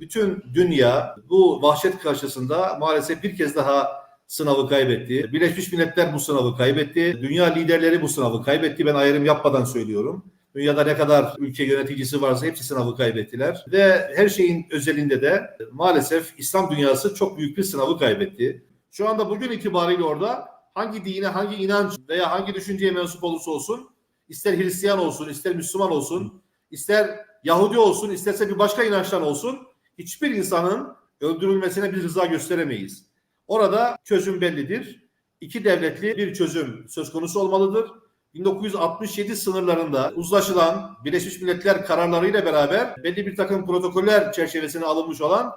Bütün dünya bu vahşet karşısında maalesef bir kez daha sınavı kaybetti. Birleşmiş Milletler bu sınavı kaybetti. Dünya liderleri bu sınavı kaybetti. Ben ayrım yapmadan söylüyorum. Dünyada ne kadar ülke yöneticisi varsa hepsi sınavı kaybettiler. Ve her şeyin özelinde de maalesef İslam dünyası çok büyük bir sınavı kaybetti. Şu anda bugün itibariyle orada hangi dine, hangi inanç veya hangi düşünceye mensup olursa olsun, ister Hristiyan olsun, ister Müslüman olsun, ister Yahudi olsun, isterse bir başka inançtan olsun, hiçbir insanın öldürülmesine bir rıza gösteremeyiz. Orada çözüm bellidir. İki devletli bir çözüm söz konusu olmalıdır. 1967 sınırlarında uzlaşılan Birleşmiş Milletler kararlarıyla beraber belli bir takım protokoller çerçevesine alınmış olan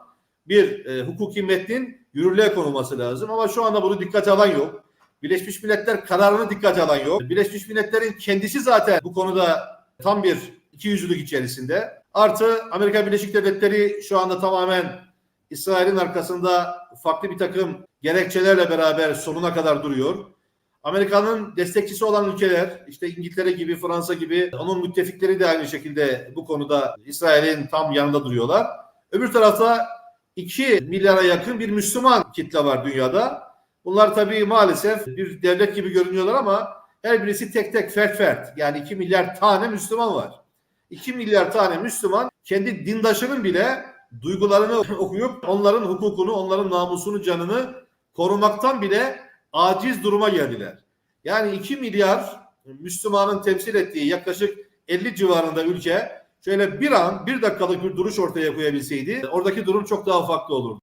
bir e, hukuki metnin yürürlüğe konulması lazım. Ama şu anda bunu dikkate alan yok. Birleşmiş Milletler kararını dikkate alan yok. Birleşmiş Milletler'in kendisi zaten bu konuda tam bir ikiyüzlülük içerisinde. Artı Amerika Birleşik Devletleri şu anda tamamen İsrail'in arkasında farklı bir takım gerekçelerle beraber sonuna kadar duruyor. Amerika'nın destekçisi olan ülkeler işte İngiltere gibi Fransa gibi onun müttefikleri de aynı şekilde bu konuda İsrail'in tam yanında duruyorlar. Öbür tarafta 2 milyara yakın bir Müslüman kitle var dünyada. Bunlar tabii maalesef bir devlet gibi görünüyorlar ama her birisi tek tek fert fert. Yani 2 milyar tane Müslüman var. 2 milyar tane Müslüman kendi dindaşının bile duygularını okuyup onların hukukunu, onların namusunu, canını korumaktan bile aciz duruma geldiler. Yani 2 milyar Müslümanın temsil ettiği yaklaşık 50 civarında ülke şöyle bir an bir dakikalık bir duruş ortaya koyabilseydi oradaki durum çok daha farklı olurdu.